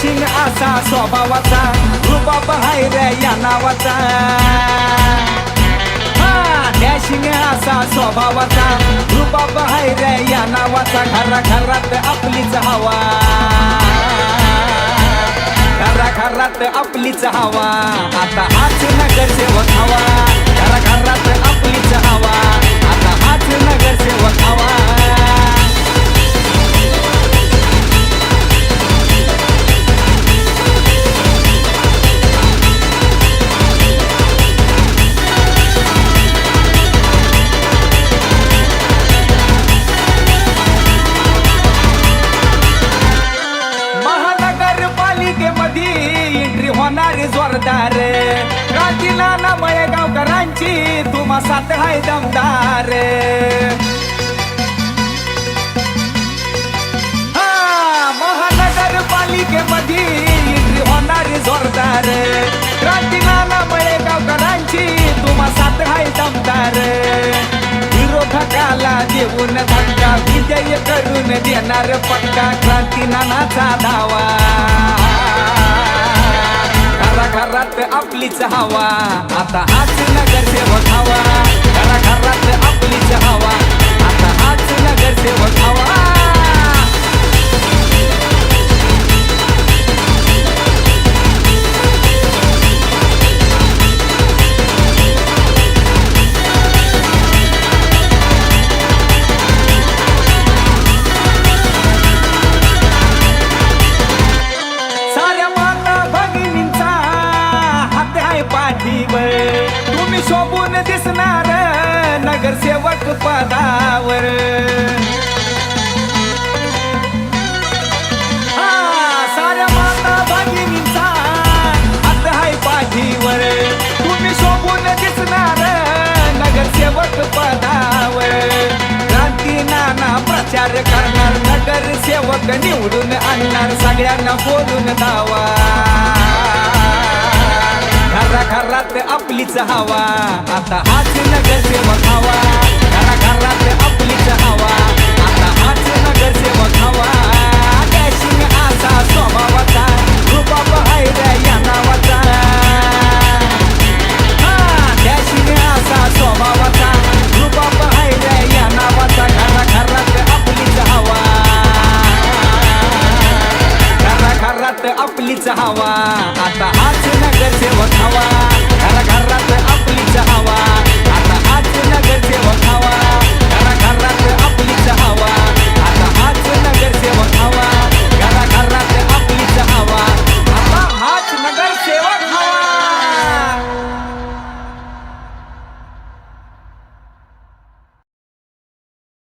Dashing असा स्वभावाचा रुबाब हाय रे या नावाचा. हा डॅशिंग असा स्वभावाचा रुबाब हाय रे या नावाचा. घरा घरात आपलीच हवा. घरा घरात आपलीच हवा. आता हाच नगरसेवक हवा होणारी जोरदार. क्रांतीला नामय गावकरांची तुम्हा सात हाय दमदार. हा महानगरपालिकेमध्ये एंट्री होणारी जोरदार. क्रांतीला नामय गावकरांची तुम्हा सात हाय दमदार. विरोधकाला देऊन धक्का विजय करून देणार पक्का क्रांती नानाचा धावा घराघरात आपलीच हवा. आता हाच नगरसेवक हवा. घराघरात आपलीच हवा. दिसणार नगरसेवक पदावर. हा, साऱ्या माता भगिनींचा हात आहे पाठीवर. तुम्ही शोभून दिसणार नगरसेवक पदावर. क्रांती नाना प्रचार करणार नगरसेवक निवडून आणणार सगळ्यांना बोलून दावा. आपलीच हवा. आता हाच नगरसेवक हवा. घरा घरात आपलीच हवा. आता हाच नगरसेवक हवा. डॅशिंग असा स्वभावाचा रुबाब हाय रे या नावाचा. हा, डॅशिंग असा स्वभावाचा रुबाब हाय रे या नावाचा. घरा घरात आपलीच हवा. घरा घरात आपलीच हवा. to our